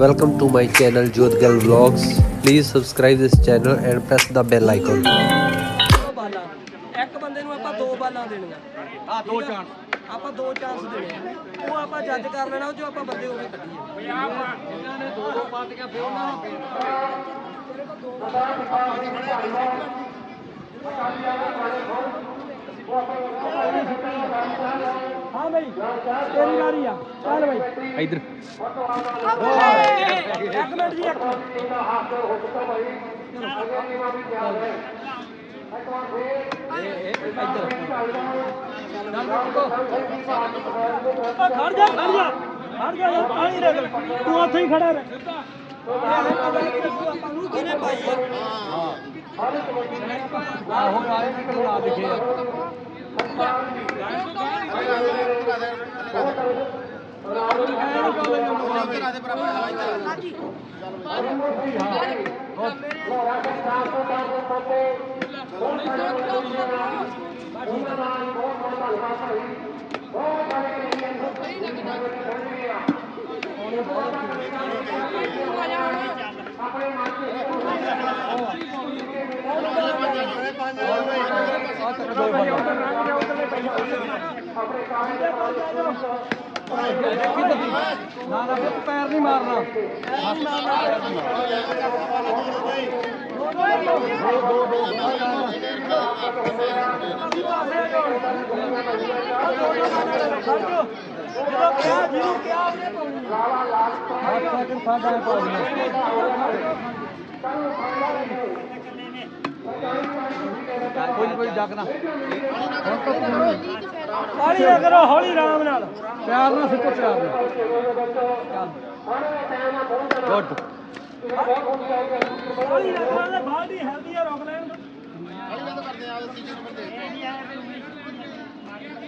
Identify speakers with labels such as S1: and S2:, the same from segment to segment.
S1: Welcome to my channel Jodhgal Vlogs. Please subscribe this channel and press the bell icon.
S2: ਦੋ ਬਾਲਾਂ ਇੱਕ ਬੰਦੇ ਨੂੰ ਆਪਾਂ ਦੋ ਬਾਲਾਂ ਦੇਣੀਆਂ ਆ ਦੋ ਚਾਂਸ ਆਪਾਂ ਦੋ ਚਾਂਸ ਦੇਣੇ ਆ। ਉਹ ਆਪਾਂ ਜੱਜ ਕਰ ਲੈਣਾ ਉਹ ਜੋ ਆਪਾਂ ਬੰਦੇ ਹੋਵੇ ਕੱਢੀਏ ਇਹਨਾਂ ਨੇ ਦੋ ਦੋ ਪਾਤੀਆਂ ਫਿਰ ਉਹਨਾਂ ਨੂੰ ਹਾਂ ਭਾਈ ਤੇਰੀ ਵਾਰੀ ਆ। ਚੱਲ ਭਾਈ
S1: ਇਧਰ।
S2: ਇੱਕ ਮਿੰਟ ਜੀ ਇੱਕ ਆ ਖੜ ਜਾ ਖੜ ਜਾ। ਖੜ ਜਾ ਯਾਰ ਪਾਣੀ ਦੇ ਤੂੰ ਉੱਥੇ ਹੀ ਖੜਾ ਰਹਿ ਆਪਾਂ ਨੂੰ ਕਿਹਨੇ ਪਾਈ ਆ ਆਹੋ ਆਏ ਨਿਕਲ ਲਾ ਦਿਖੇ ਆ ਨਾ ਨਾ ਪੁੱਤ ਪੈਰ ਨਹੀਂ ਮਾਰਨਾ ਜਦੋਂ ਕਿਹਾ ਜਿਹਨੂੰ ਕਿਹਾ ਉਹਨੇ ਪਾਉਣੀ ਆ ਸੈਕਿੰਡ ਸਾਡਾ ਪਾਉਣੀ ਕੋਈ ਕੋਈ ਜਗਣਾ ਹੌਲੀ ਨਾ ਕਰੋ ਹੌਲੀ ਆਰਾਮ ਨਾਲ। ਪਿਆਰ ਨਾਲ ਸਿੱਟੋ ਪਿਆਰ ਨਾਲ। ਗੁੱਡ। ਹੌਲੀ ਨਾ ਕਰੋ ਤੇ ਬਾਲਟੀ ਹੈਲਦੀ ਆ ਰੋਕ ਲੈਣ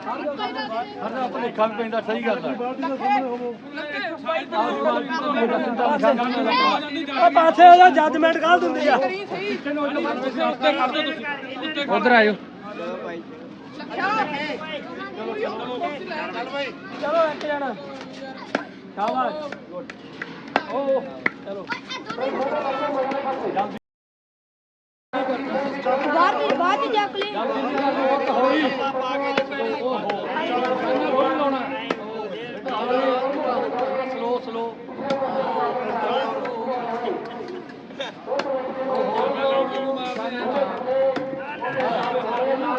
S2: ਇੱਕ ਬਣਾ ਦੇ ਬਣਾ ਭਈਆ ਉਹ ਬੋਰ ਆ। ਕੇ ਖੁੱਲੇ ਹੋ ਜੋ ਟਿੱਕਾ ਲੱਗਦਾ ਹਾਂ ਇੱਕ ਦੇਖੋ ਨਾ ਬਾਲਟੀ ਨੂੰ ਖੁੱਲੀ ਕਰ ਦਿੰਦੇ ਆ ਲੈ ਹਾਂ ਹਰ ਆਪਣੇ ਅੱਖਾਂ ਵੀ ਪੈਂਦਾ ਸਹੀ ਗੱਲ ਹੈ ਆ ਪਾਸੇ ਉਹਦਾ ਜੱਜਮੈਂਟ ਕੱਲ ਦਿੰਦੀ ਆ?
S1: ਉਧਰ ਆਇਓ।
S2: ਚਲੋ ਇੱਕ ਜਣਾ। ਸ਼ਾਬਾਸ਼। ਓ ਚਲੋ।
S3: ਬਾਹਰ ਦੀ ਬਾਹਰ ਦੀ ਚੱਕ ਲਈ।
S2: ਸਲੋ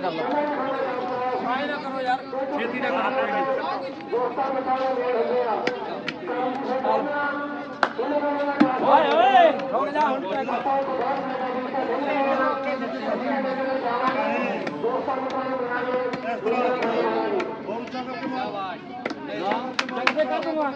S2: ਦੁਬਾਰਾ ਕਰ ਲਓ ਆਏ ਨਾ ਕਰੋ ਯਾਰ ਛੇਤੀ ਨਾ ਕਰੋ ਕੋਈ ਨਹੀਂ ਓਏ ਓਏ ਰੁਕ ਜਾ ਹੁਣ ਪੈਗ ਜਗਦੇ ਕਰ ਦੂੰਗਾ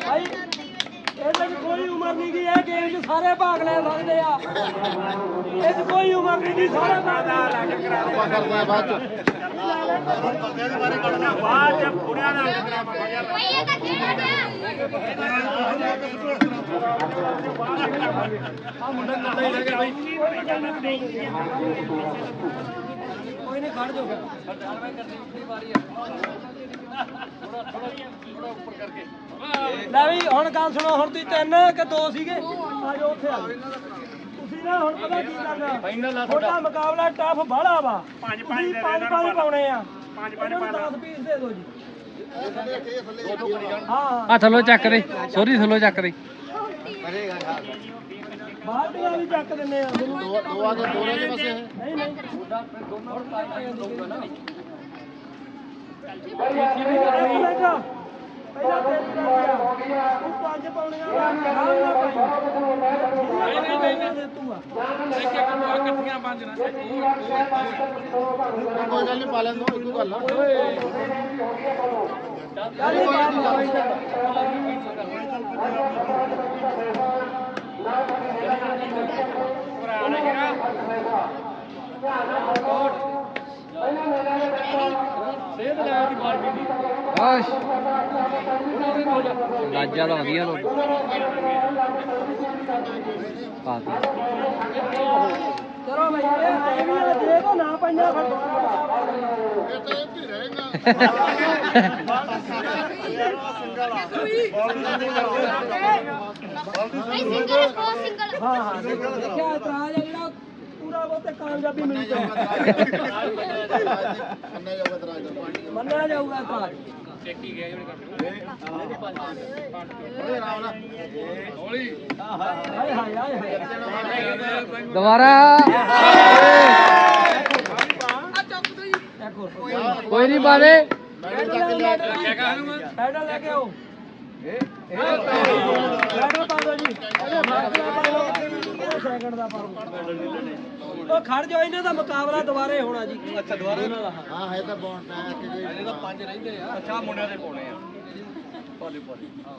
S2: ਭਾਈ ਇਹਦੇ ਵਿੱਚ ਕੋਈ ਉਮਰ ਨਹੀਂ ਗਈ ਇਹ ਗੇਮ 'ਚ ਸਾਰੇ ਭਾਗ ਲੈ ਸਕਦੇ ਆ। ਇਹ 'ਚ ਕੋਈ ਉਮਰ ਨਹੀਂ ਗਈ ਸਾਰੇ ਭਾਗ ਲੈ
S3: ਭਾਈ ਇਹ ਤਾਂ ਖੇਡ ਆ
S2: ਮੁੰਡਾ ਕੱਲਾ ਹੀ ਰਹਿ ਗਿਆ ਬਾਈ ਖੜ ਜਾਓ ਲੈ ਵੀ ਹੁਣ ਗੱਲ ਸੁਣੋ ਹੁਣ ਤੁਸੀਂ ਤਿੰਨ ਕਿ ਦੋ ਸੀਗੇ? ਆ ਜਾਓ ਉੱਥੇ ਆ। ਤੁਸੀਂ ਨਾ ਹੁਣ ਪਤਾ ਕੀ ਕਰਨਾ? ਫਾਈਨਲ ਆ ਤੁਹਾਡਾ ਮੁਕਾਬਲਾ ਟਫ ਬਾਹਲਾ ਵਾ। ਪੰਜ ਪੰਜ ਪੰਜ ਪੰਜ ਪਾਉਣੇ ਆ। ਪੰਜ ਪੰਜ 10 ਪੀਸ ਦੇ ਦਿਓ ਜੀ। ਹਾਂ।
S1: ਆ ਥੱਲੋਂ ਚੱਕ ਦੇ। ਸੋਰੀ ਥੱਲੋਂ ਚੱਕ ਦੇ।
S2: ਬਾਲਟੀਆਂ ਵੀ ਚੱਕ ਦਿੰਨੇ ਆ। ਦੋ ਦੋ ਆ ਦੋ ਦੇ ਪਾਸੇ। ਨਹੀਂ। ਨਹੀਂ ਪਹਿਲਾਂ ਤੇਰੀ ਗੱਲ ਆ। ਤੂੰ ਪੰਜ ਪਾਉਣੀਆਂ ਪਾਈ। ਨਹੀਂ ਨਹੀਂ ਨਹੀਂ ਤੂੰ ਆ।
S4: ਕੋਈ ਗੱਲ ਨਹੀਂ ਪਾ ਲੈਣ ਦੋ ਇੱਕੋ ਗੱਲ ਆ।
S2: ਚੱਲ ਇਹ ਬਾਹਰ ਲਾ।
S1: ਆਸ਼ ਲਾਜਾ ਦਾ ਵਧੀਆ ਲੋ ਪਾਤੀ
S2: ਚਲੋ ਬਈ ਇਹ ਵੀ ਆ, ਜੇ ਕੋ ਨਾ ਪਾਈਆਂ ਫਿਰ
S4: ਇਹ ਤਾਂ ਇੱਥੇ ਹੀ ਰਹੇਗਾ
S3: ਨਹੀਂ ਸਿੰਗਲ ਕੋ ਸਿੰਗਲ
S2: ਹਾਂ ਹਾਂ ਦੇਖਿਆ ਇਤਰਾਜ਼ ਆ ਜਿਹੜਾ ਪੂਰਾ ਬਹੁਤੇ ਕਾਮਯਾਬੀ ਮਿਲੀ ਜਾਊਗਾ ਮੰਨਿਆ ਜਾਊਗਾ ਇਤਰਾਜ਼
S1: ਦੁਬਾਰਾ ਕੋਈ ਨਹੀਂ
S2: ਪੈਡਲ ਲੈ ਕੇ ਆਓ। ਖੜ ਜਾਓ ਇਹਨਾਂ ਦਾ ਮੁਕਾਬਲਾ ਦੁਬਾਰੇ ਹੋਣਾ ਜੀ। ਅੱਛਾ ਦੁਬਾਰੇ
S4: ਹਾਂ ਹੈ ਤਾਂ ਬੌਂਡ ਪੈ ਕੇ ਜੀ ਇਹਦੇ ਤਾਂ ਪੰਜ ਰਹਿੰਦੇ ਆ।
S2: ਅੱਛਾ ਮੁੰਡਿਆਂ ਦੇ ਪਾਉਣੇ ਆ। ਪਾਲੇ ਪਾਲੇ ਹਾਂ।